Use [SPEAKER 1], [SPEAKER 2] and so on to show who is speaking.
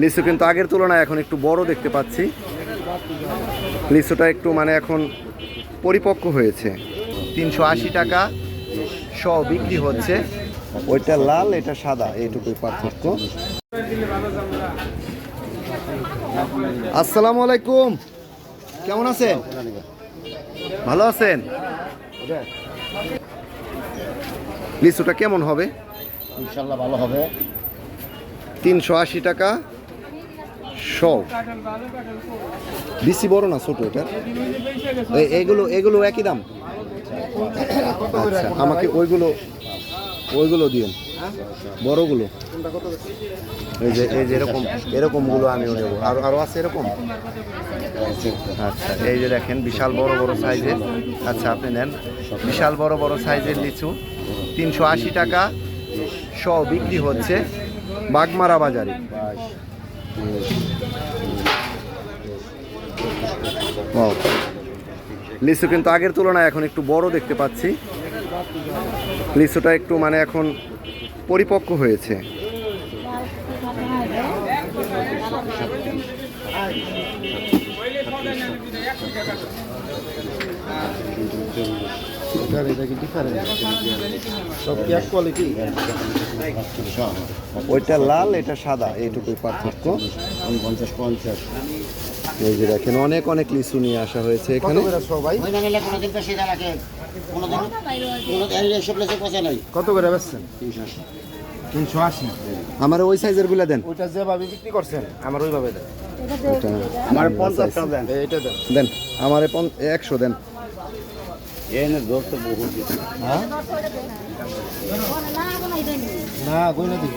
[SPEAKER 1] লিচু কিন্তু আগের তুলনায় এখন একটু বড় দেখতে পাচ্ছি। লিচুটা একটু মানে এখন পরিপক্ক হয়েছে। তিনশো আশি টাকা শ বিক্রি হচ্ছে। ওইটা লাল, এটা সাদা, এইটুকুই পার্থক্য। আসসালামু আলাইকুম। কেমন আছেন? ভালো আছেন? লিচুটা কেমন হবে?
[SPEAKER 2] ইনশাল্লাহ ভালো হবে।
[SPEAKER 1] তিনশো আশি টাকা শ বেশি বড় না, ছোট এটা? এগুলো এগুলো একই দাম? আচ্ছা আমাকে ওইগুলো ওইগুলো দিন বড়গুলো। এই যে এই যে এরকম, এরকমগুলো আমিও নেব। আর আরও আছে এরকম? আচ্ছা এই যে দেখেন, বিশাল বড় বড় সাইজের। আচ্ছা আপনি নেন। বিশাল বড় বড় সাইজের লিচু। তিনশো আশি টাকা শ বিক্রি হচ্ছে। বাগমারা বাজারে. লিচু কিন্তু আগের তুলনায় এখন একটু বড় দেখতে পাচ্ছি। লিচুটা একটু মানে এখন পরিপক্ক হয়েছে।
[SPEAKER 2] এটা কি ডিফারেন্ট সব কি এক কোয়ালিটি
[SPEAKER 1] ওইটা লাল এটা সাদা এইটুকুই পার্থক্য।
[SPEAKER 2] পঞ্চাশ পঞ্চাশ
[SPEAKER 1] এই যে দেখেন অনেক অনেক লিচু নিয়ে আসা হয়েছে এখানে।
[SPEAKER 2] সবাই? কত করে বেচছেন? তিনশো আশি।
[SPEAKER 1] আমার ওই সাইজেরগুলা দেন।
[SPEAKER 2] ওইটা যেভাবে বিক্রি করছেন আমার ওইভাবে দেন। আমার পঞ্চাশ টাকা দেন। এইটা দেন।
[SPEAKER 1] দেন। আমার একশো দেন।
[SPEAKER 3] এনে দোস্ত বহু
[SPEAKER 2] হ্যাঁ? না গইনা দিবি